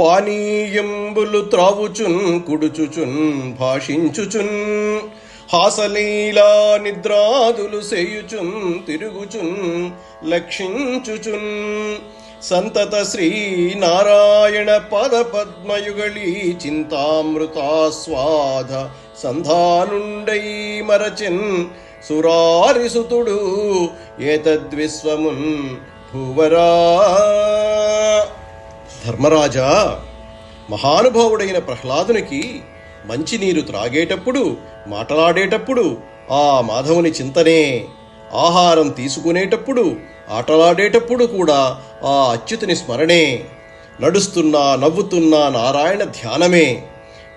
పానీయంబులు త్రావుచున్ కుడుచుచున్ భాషించుచున్. హాసలీలా నిద్రాదులు సేయుచున్ తిరుగుచున్ లక్షించుచున్. సంతత శ్రీ నారాయణ పద పద్మయుగళి చింతామృతాస్వాద సంధానుండై మరచిన్. సురారిసుతుడు ఏతద్విశ్వమున్ భువరా. ధర్మరాజా మహానుభావుడైన ప్రహ్లాదునికి మంచినీరు త్రాగేటప్పుడు మాటలాడేటప్పుడు ఆ మాధవుని చింతనే ఆహారం తీసుకునేటప్పుడు ఆటలాడేటప్పుడు కూడా ఆ అచ్యుతుని స్మరణే. నడుస్తున్నా నవ్వుతున్నా నారాయణ ధ్యానమే.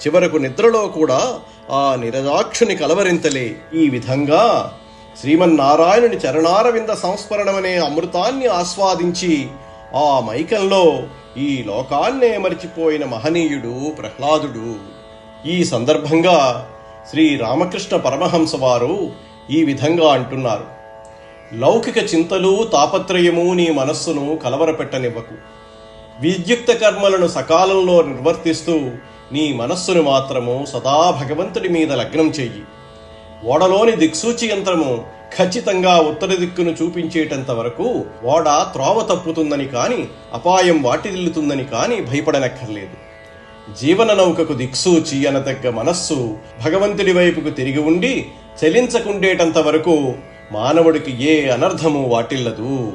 చివరకు నిద్రలో కూడా ఆ నిరజాక్షుని కలవరింతలే. ఈ విధంగా శ్రీమన్నారాయణుని చరణారవింద సంస్మరణమనే అమృతాన్ని ఆస్వాదించి ఆ మైకంలో ఈ లోకాన్నే మరిచిపోయిన మహనీయుడు ప్రహ్లాదుడు. ఈ సందర్భంగా శ్రీ రామకృష్ణ పరమహంస వారు ఈ విధంగా అంటున్నారు. లౌకిక చింతలు తాపత్రయము నీ మనస్సును కలవరపెట్టనివ్వకు. విద్యుక్త కర్మలను సకాలంలో నిర్వర్తిస్తూ నీ మనస్సును మాత్రము సదా భగవంతుడి మీద లగ్నం చెయ్యి. ఓడలోని దిక్సూచి యంత్రము ఖచ్చితంగా ఉత్తర దిక్కును చూపించేటంత వరకు ఓడ త్రోవ తప్పుతుందని కాని అపాయం వాటిల్లుతుందని కాని భయపడనక్కర్లేదు. జీవన నౌకకు దిక్సూచి అనతగ్గ మనస్సు భగవంతుడి వైపుకు తిరిగి ఉండి చలించకుండేటంత వరకు మానవుడికి ఏ అనర్థము వాటిల్లదు.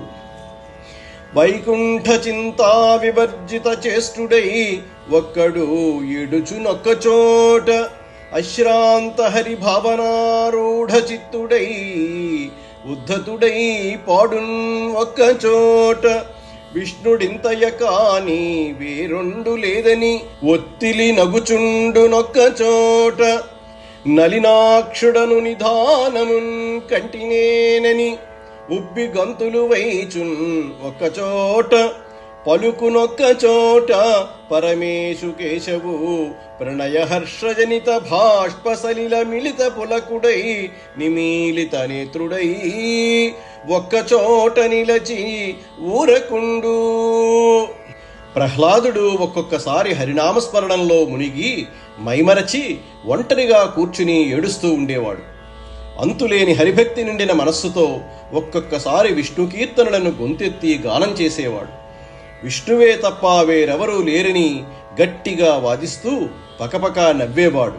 వైకుంఠ చింతా వివర్జిత చేష్టుడై ఒక్కడు ఈడుచునొక్కచోట అశ్రాంత హరి భావనారో చిత్తుడై ఉద్ధతుడై పాడున్ ఒక్క చోట. విష్ణుడింతయ కాని వేరొండు లేదని ఒత్తిలి నగుచుండునొక్క చోట. నలినాక్షుడను నిధానమున్ కంటినేనని ఉబ్బి గంతులు వైచున్ ఒక్కచోట పలుకునొక్క చోట పరమేశు కేశవు ప్రణయహర్షజనిత భాష్ప సలిల మిళిత పులకుడై నిమీలిత నేత్రుడై ఒక్క చోట నిలచి ఊరకుండు. ప్రహ్లాదుడు ఒక్కొక్కసారి హరినామస్మరణంలో మునిగి మైమరచి ఒంటరిగా కూర్చుని ఏడుస్తూ ఉండేవాడు. అంతులేని హరిభక్తి నిండిన మనస్సుతో ఒక్కొక్కసారి విష్ణు కీర్తనలను గొంతెత్తి గానం చేసేవాడు. విష్ణువే తప్ప వేరెవరూ లేరని గట్టిగా వాదిస్తూ పకపక నవ్వేవాడు.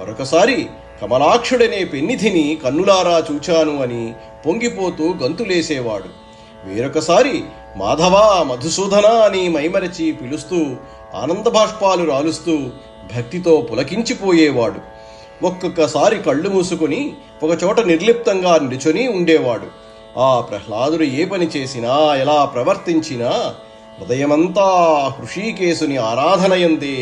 మరొకసారి కమలాక్షుడనే పెన్నిధిని కన్నులారా చూచాను అని పొంగిపోతూ గంతులేసేవాడు. వేరొకసారి మాధవ మధుసూదన అని మైమరచి పిలుస్తూ ఆనందబాష్పాలు రాలుస్తూ భక్తితో పులకించిపోయేవాడు. ఒక్కొక్కసారి కళ్ళు మూసుకుని ఒకచోట నిర్లిప్తంగా నిలుచొని ఉండేవాడు. ఆ ప్రహ్లాదుడు ఏ పని చేసినా ఎలా ప్రవర్తించినా హృదయమంతా హృషీకేశుని ఆరాధనయందే.